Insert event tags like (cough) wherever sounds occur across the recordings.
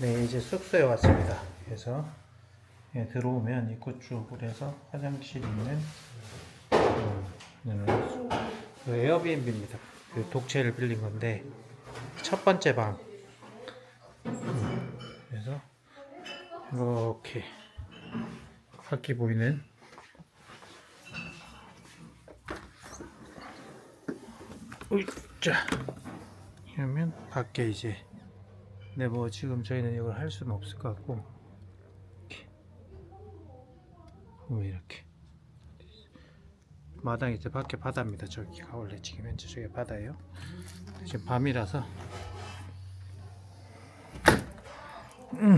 네, 이제 숙소에 왔습니다. 그래서 예, 들어오면 입구 쪽으로 해서 화장실 있는 음, 그 에어비앤비입니다. 그 독채를 빌린 건데 첫 번째 방. 음, 그래서 이렇게 밖이 보이는 으이짜 그러면 밖에 이제 네, 뭐 지금 저희는 이걸 할 수는 없을 것 같고 이렇게 보면 이렇게 마당이 이제 밖에 바다입니다. 저기가 원래 지금 현재 저기 바다예요. 지금 밤이라서 음.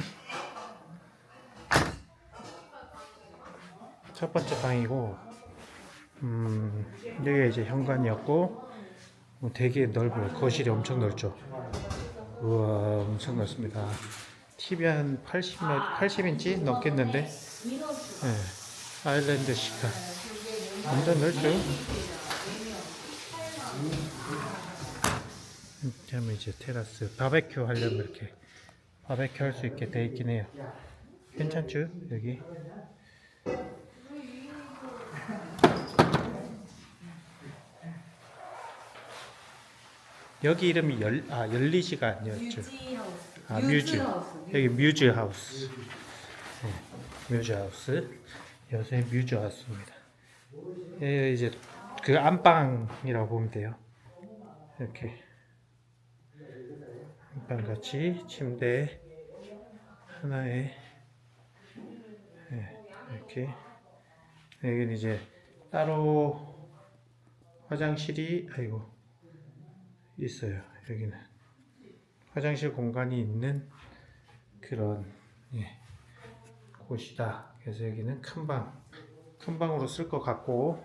첫 번째 방이고 음, 여기가 이제 현관이었고 뭐 되게 넓어요. 거실이 엄청 넓죠. 우와 엄청 넓습니다. TV 한 80, 80인치 넘겠는데 네. 아일랜드 시카 완전 넓죠. 하면 이제 테라스 바베큐 하려면 이렇게 바베큐 할 수 있게 돼 있긴 해요. 괜찮죠 여기? 여기 이름이 열, 아, 열리시가 아니었죠. 아, 뮤즈. 여기 뮤즈 하우스. 네, 뮤즈 하우스. 요새 뮤즈 하우스입니다. 예, 이제 그 안방이라고 보면 돼요. 이렇게. 안방 같이 침대 하나에 예, 이렇게. 여기는 이제 따로 화장실이 아이고 있어요. 여기는 화장실 공간이 있는 그런 예, 곳이다. 그래서 여기는 큰 방, 큰 방으로 쓸 것 같고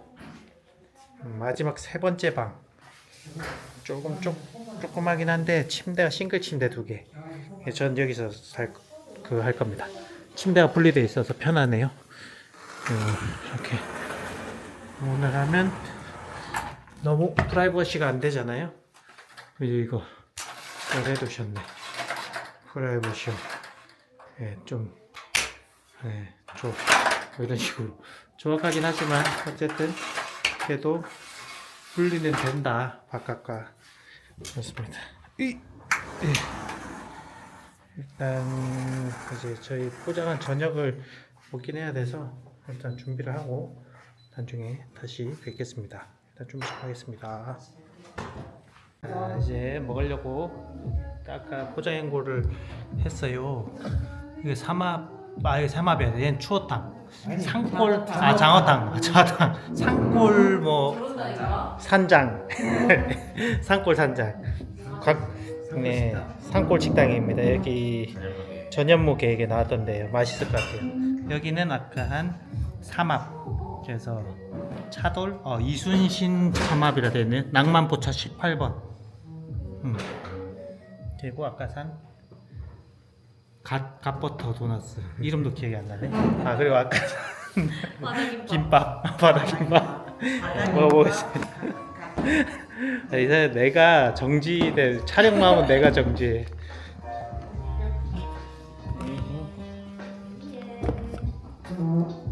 음, 마지막 세 번째 방 조금 조, 조그마긴 한데 침대가 싱글 침대 두 개. 예, 전 여기서 살 그 할 겁니다. 침대가 분리되어 있어서 편하네요. 음, 이렇게 오늘 하면 너무 프라이버시가 안 되잖아요. 이거 이걸 해두셨네. 프라이버시 예, 좀 예, 좀 이런 식으로 정확하긴 하지만 어쨌든 그래도 분리는 된다 바깥과 그렇습니다. 이, 예. 일단 이제 저희 포장한 저녁을 먹긴 해야 돼서 일단 준비를 하고 나중에 다시 뵙겠습니다. 일단 준비 시작하겠습니다. 자, 이제 먹으려고 아까 포장행고를 했어요. 이게 삼합, 아 이게 삼합이야. 얘는 추어탕. 산골, 아 장어탕, 아, 장어탕. 산골 뭐 산장, (laughs) 산골 산장. 각, 네, 산골 식당입니다. 여기 전현무 계획에 나왔던데요. 맛있을 것 같아요. 여기는 아까 한 삼합. 그래서 차돌, 어, 이순신 삼합이라 되는 낭만포차 18번. 음. 그리고 아까 산? 갓, 갓버터 도너스. 이름도 기억이 안 나네. 아 그리고 아까 산 김밥. (laughs) 바다김밥. 먹어보겠습니다. 아, 이제 내가 정지돼. 촬영만 하면 내가 정지해. 아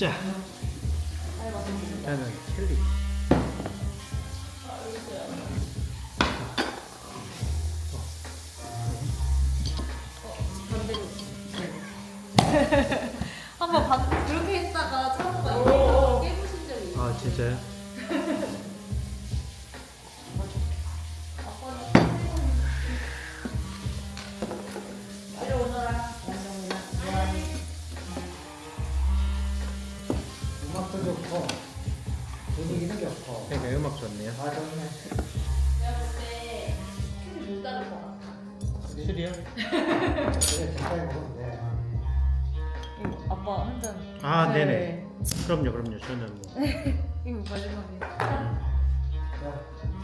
자. 나는 켈리. 한번 반 그렇게 했다가 차도가 깨부신 적이 있어. 아 진짜요? 아빠 한잔 아, 네. 네네. 그럼요, 그럼요. 저는 뭐. (laughs) 이거 마지막에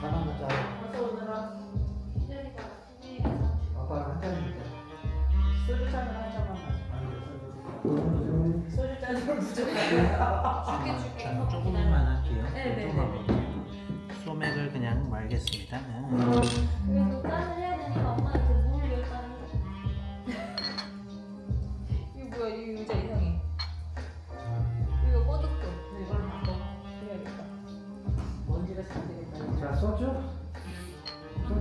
나만 먹자. 아빠랑 한 잔 먹자. 소주잔을 한 잔만 아, 마셔. 소주잔을 무조건 줄게 줄게 저는 조금만 할게요. 네, 네, 네. 조금만 먹을게요. 소맥을 그냥 말겠습니다. 음. 그리고 짠을 해야 되니까 엄마는 되겠다. 자, 소주? 소주.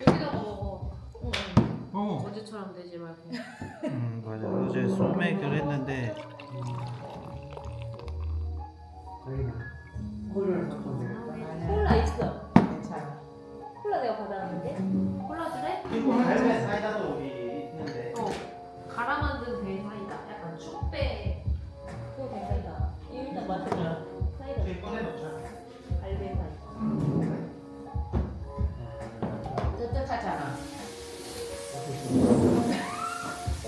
여기다가 먹어. 응. 응. 어, 어제처럼 되지 말고. 음 맞아. 어제 소맥을 했는데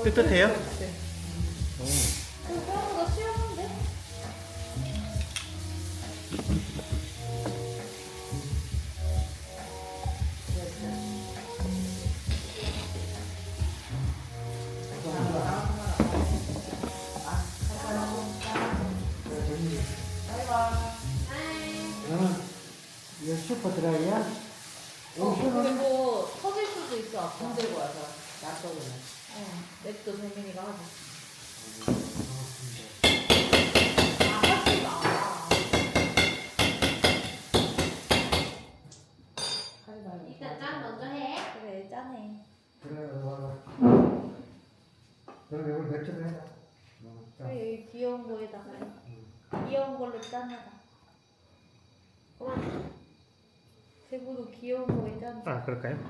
뜨뜻해요? 귀여운 거에 짠. 아 그럴까요? (laughs)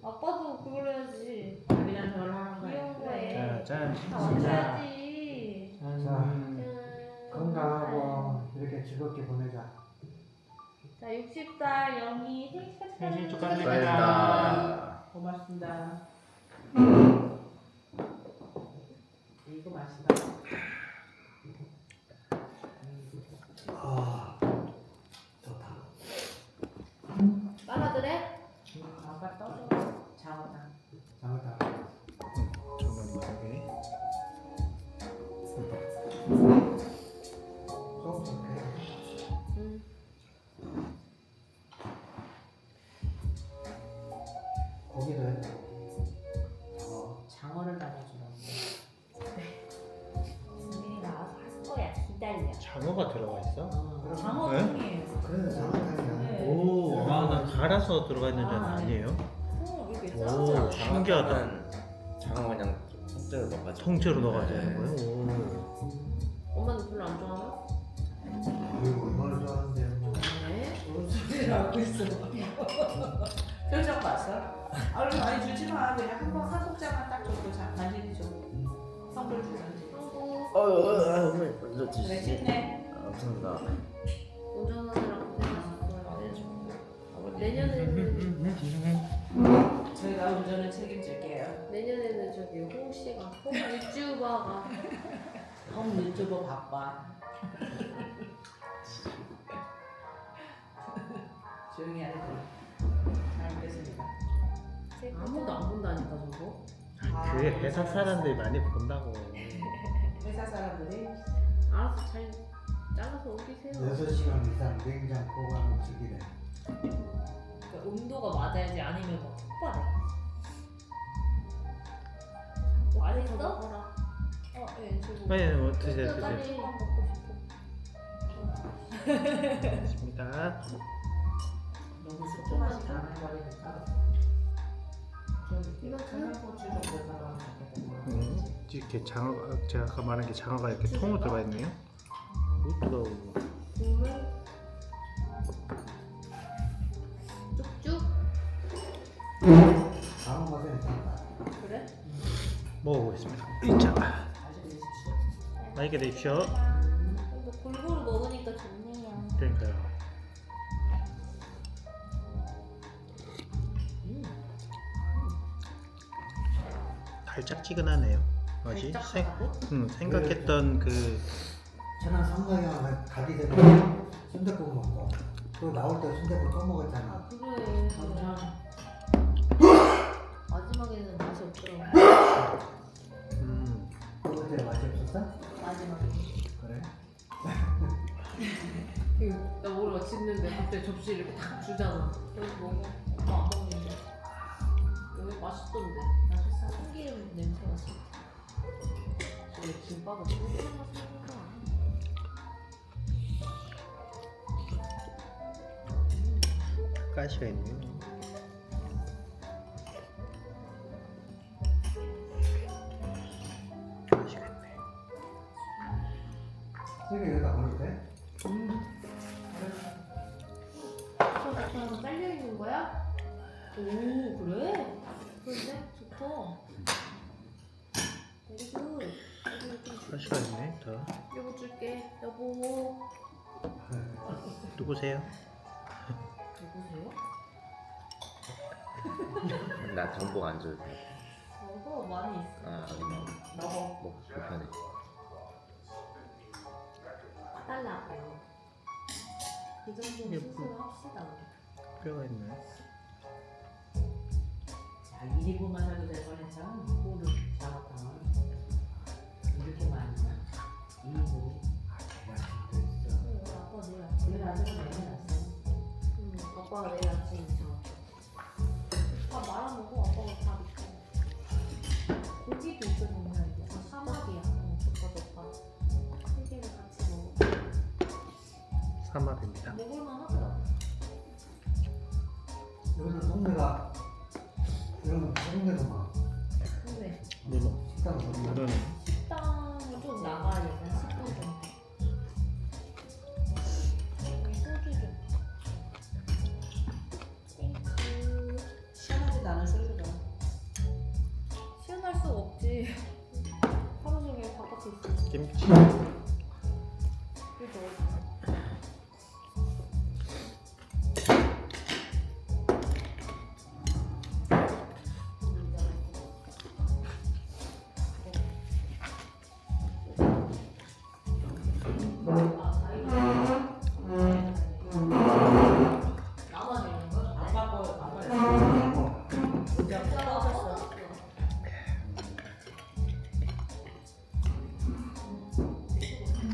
아빠도 그걸 해야지. 그냥 저걸 하는 거야 귀여운 거에. 자, 짠. 다 맞춰야지. 짠. 짠. 건강하고 이렇게 즐겁게 보내자. 자, 60살 영희 생일 축하드립니다. 축하드립니다. 고맙습니다 이거 맛있다 해. 어, 장어를 나눠주라고 재민이가 알아서 할 거야. 기다려. 장어가 들어가 있어? 어, 네? 장어탕이에요 그래서 잘못하냐. 네. 오, 아, 나 갈아서 들어가 있는 줄 아, 네. 아니에요? 어, 이렇게 오, 짜. 신기하다. 장어 그냥 통째로 넣어가지고 통째로 넣어가지고 네. 하는 거예요? 오. 엄마는 별로 안 좋아하나? 이거 얼마나 좋아하는데. 뭐. 네. 무슨 소리를 하고 있어 (laughs) 표정 봤어? 얼른 많이 주지 마. 그냥 한번 한 국자만 딱 줘도 자, 간신히 줘. 선물 주던지. 어, 어, 어, 어머니 먼저 그래 드시지. 힘내. 아, 감사합니다. 운전하느라 고생하셨어요. 아버님. 내년에는 저희가 운전을 책임질게요. 내년에는 저기 홍 씨가 홍 유튜버가. 형 유튜버 바빠. (laughs) 조용히 먹겠습니다 아무도 안 본다니까 저거. 그게 회사 사람들이 많이 본다고. (laughs) 회사 사람들이 알아서 잘 잘라서 옮기세요. 6시간 이상 냉장 보관 음식이래. 그러니까 온도가 맞아야지 아니면 막 폭발해. 맛있어? 어, 예, 저거. 네, 뭐 드세요, 드세요. 먹고 싶어. (laughs) 좋습니다. 너무 숙주 맛이 나는 거니까 음, 이렇게 장어가 제가 아까 말한 게 장어가 이렇게 통으로 들어가 있네요. 오, 뜨거워. 쭉쭉. 다음 맛에. 그래? 먹어보겠습니다. (clears throat) 자, 맛있게 드십시오 맛있게 드십시오. 이거 골고루 먹으니까 좋네요. 그러니까요. 달짝지근하네요. 뭐지? 생, 달짝하다고? 음, 생각했던 그 저는 성경이랑 가기 전에 순댓국 먹고 또 나올 때 순댓국 또 먹었잖아. 그래. 마지막에는 맛이 없더라고. 음. 어제 맛이 없었어? 마지막에. 그래? 나 오늘 집는데 갑자기 접시를 이렇게 탁 주잖아. 여기 먹어. 안 먹는데. 여기 맛있던데. 맛있어. 참기름 냄새 맛있어. 근데 김밥은 소스가 맛있는 거야. 가시가 있네요. 가시가 있네. 세개 여기다 버릴 때? 소스처럼 딸려 있는 거야? 오 그래? 그런데 좋다. 베리 굿. 줄- 가시가 있네. 더 여보 줄게. 여보. 누구세요? 누구세요? 나 정복 안 줘도 돼. 여보 많이 있어. 아, 먹어. 먹 불편해. 달라고. 이 정도는 예쁘. 수술을 합시다. 뼈가 있네. 자, 1인분만 해도 될 뻔했잖아. 꼬를 잡았다. 이렇게 많이 나. 2인분이. 응, 아빠 내일 아침. 내일 아침에 많이 났어. 응, 아빠가 내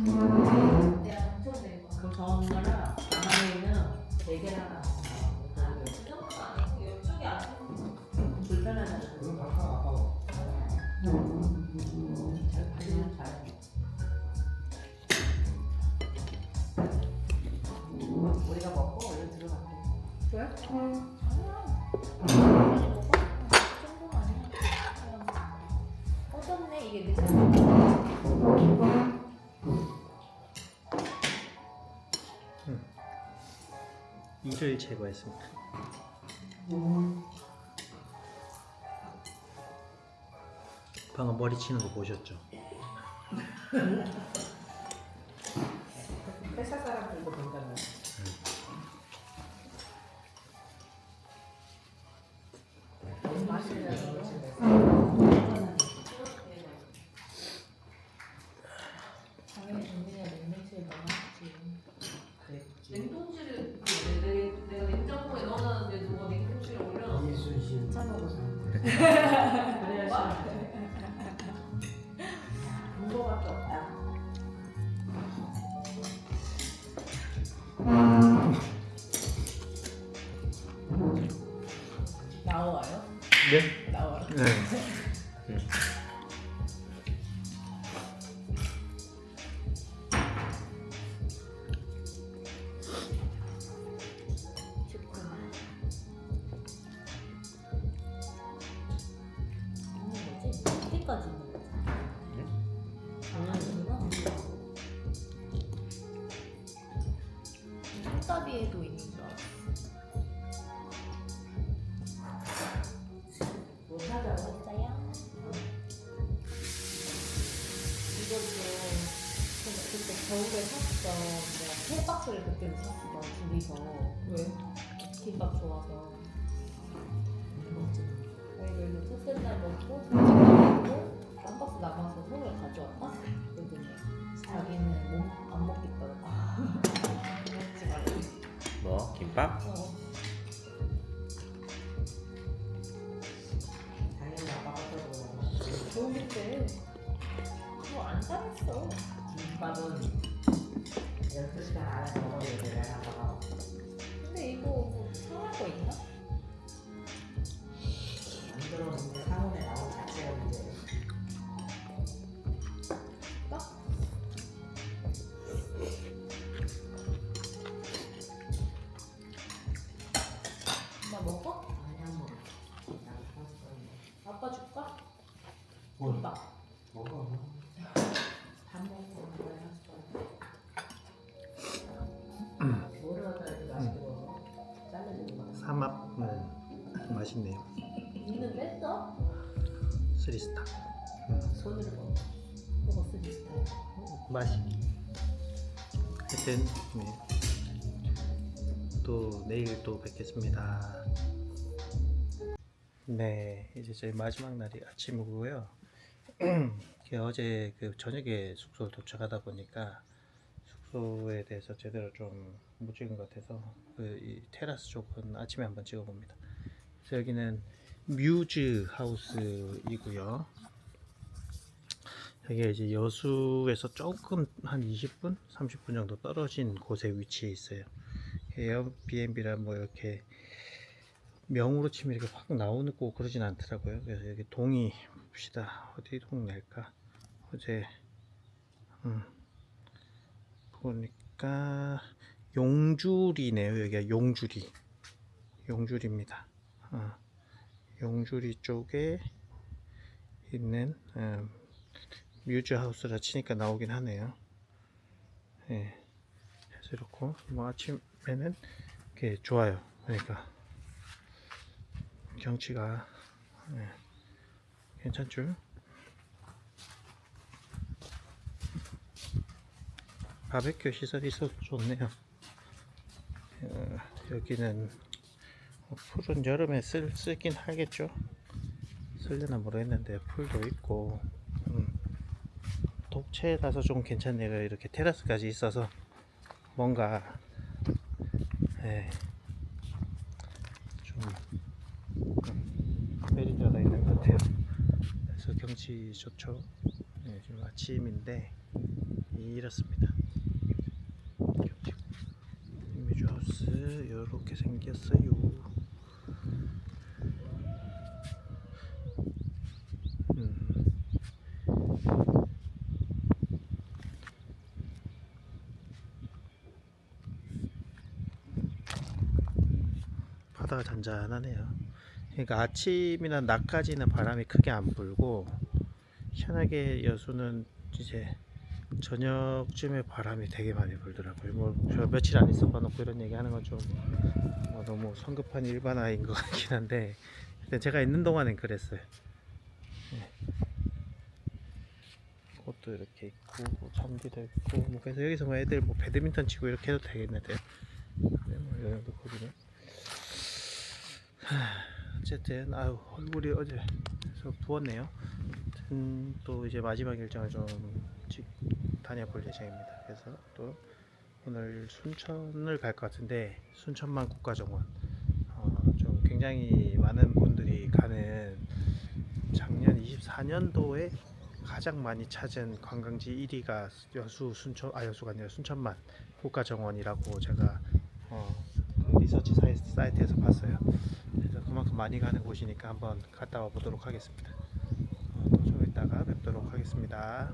Mm-hmm. 이를 제거했습니다. 방금 머리 치는 거 보셨죠? 회사 사람들도 본다면. 이순신 괜찮아. 그래야 시 손다비에도 있는 줄 알았어. 뭐 사자고? 진짜야? 이것도 그때, 그때 겨울에 샀어. 내가 세 박스를 그때 샀어. 둘이서. 왜? 김밥 좋아서. 저희들도 첫째 날 먹고 먹고 한 박스 남아서 서울 가져왔다. 그랬더니 자기는 몸안 먹겠다 김밥? 아빠. 좋은데 뭐안 살았어. 김밥은 12시간 안에 먹어야 되잖아 밥 먹고 오는 거야. 뭐를 갖다 이렇게 맛있게 먹어? 잘라주는 거. 삼합 음, 맛있네요. 니는 뺐어? 쓰리스타. 손으로 먹어. 먹어 쓰리 스타일. 맛이. 하여튼 네. 또 내일 또 뵙겠습니다. 네, 이제 저희 마지막 날이 아침이고요. 어제 그 저녁에 숙소를 도착하다 보니까 숙소에 대해서 제대로 좀 못 찍은 것 같아서 그이 테라스 쪽은 아침에 한번 찍어봅니다. 그래서 여기는 뮤즈 하우스이고요. 여기가 이제 여수에서 조금 한 20분, 30분 정도 떨어진 곳에 위치해 있어요. 에어비앤비라 뭐 이렇게 명으로 치면 이렇게 확 나오는 거 그러진 않더라고요. 그래서 여기 동이 봅시다. 어디 동네일까? 어제 음 보니까 용주리네요. 여기가 용주리, 용주리입니다. 어, 용주리 쪽에 있는 음, 뮤즈 하우스라 치니까 나오긴 하네요. 예. 그래서 이렇고 뭐 아침에는 이렇게 좋아요. 그러니까 경치가 예. 괜찮죠? 바베큐 시설이 있어서 좋네요. 어, 여기는 뭐 풀은 여름에 쓸, 쓰긴 하겠죠. 쓸려나 모르겠는데 풀도 있고 음. 독채라서 좀 괜찮네요. 이렇게 테라스까지 있어서 뭔가 예, 좀 음, 메리트가 있는 것 같아요. 경치 좋죠. 예, 지금 아침인데 이렇습니다. 뮤즈 하우스 이렇게 생겼어요. 음. 바다가 잔잔하네요. 그러니까 아침이나 낮까지는 바람이 크게 안 불고 희한하게 여수는 이제 저녁쯤에 바람이 되게 많이 불더라고요. 뭐저 며칠 안 있어 봐놓고 이런 얘기 하는 건좀 뭐 너무 성급한 일반화인 것 같긴 한데 일단 제가 있는 동안엔 그랬어요. 예. 꽃도 이렇게 있고 뭐 잔디도 있고 뭐 그래서 여기서 뭐 애들 뭐 배드민턴 치고 이렇게 해도 되겠는데요. 네, 뭐 정도 거리는. 어쨌든 아유 얼굴이 어제 좀 부었네요. 아무튼 또 이제 마지막 일정을 좀 직- 다녀볼 예정입니다. 그래서 또 오늘 순천을 갈 것 같은데 순천만 국가정원 어, 좀 굉장히 많은 분들이 가는 작년 24년도에 가장 많이 찾은 관광지 1위가 여수 순천 아 여수가 아니라 순천만 국가정원이라고 제가 어, 그 리서치 사이, 사이트에서 봤어요. 그만큼 많이 가는 곳이니까 한번 갔다 와 보도록 하겠습니다. 어, 또좀 이따가 뵙도록 하겠습니다.